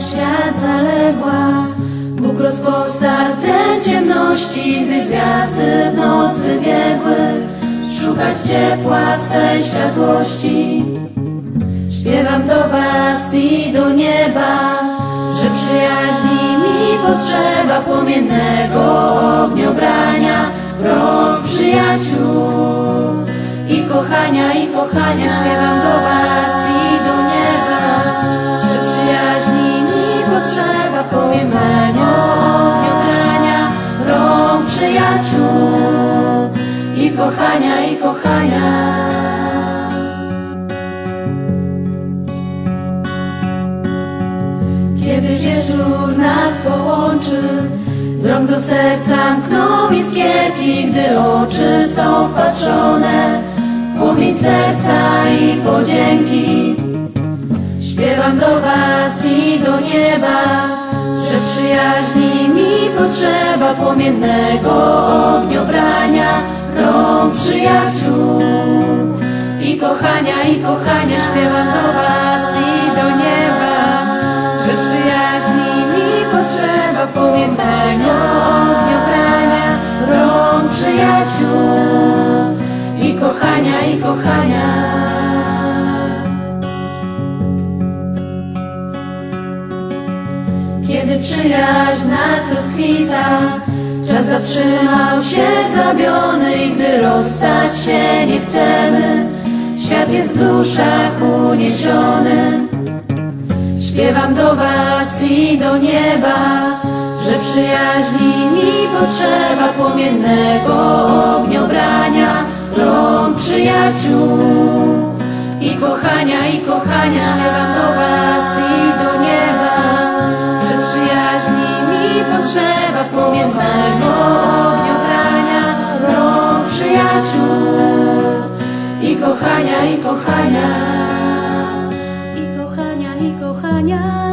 świat zaległa. Bóg rozpostarł tlen ciemności, gdy gwiazdy w noc wybiegły. Szukać ciepła swej światłości. Śpiewam do was i do nieba, że przyjaźni mi potrzeba płomiennego ogniobrania, rąk przyjaciół i kochania, i kochania. Śpiewam do was potrzeba płomiennego ogniobrania, rąk przyjaciół i kochania, i kochania. Kiedy wieczór nas połączy Z rąk do serca mkną iskierki Gdy oczy są wpatrzone W płomień serca i podzięki Śpiewam do was i do nieba przyjaźni mi potrzeba Płomiennego ogniobrania Rąk przyjaciół I kochania, i kochania Śpiewam do was i do nieba że przyjaźni mi potrzeba płomiennego ogniobrania, rąk przyjaciół i kochania, i kochania. Kiedy przyjaźń nas rozkwita, czas zatrzymał się zwabiony i gdy rozstać się nie chcemy, świat jest w duszach uniesiony. Śpiewam do was i do nieba, że przyjaźni mi potrzeba płomiennego ogniobrania, rąk przyjaciół i kochania, i kochania. Płomiennego ogniobrania, rąk przyjaciół i kochania, i kochania i kochania, i kochania.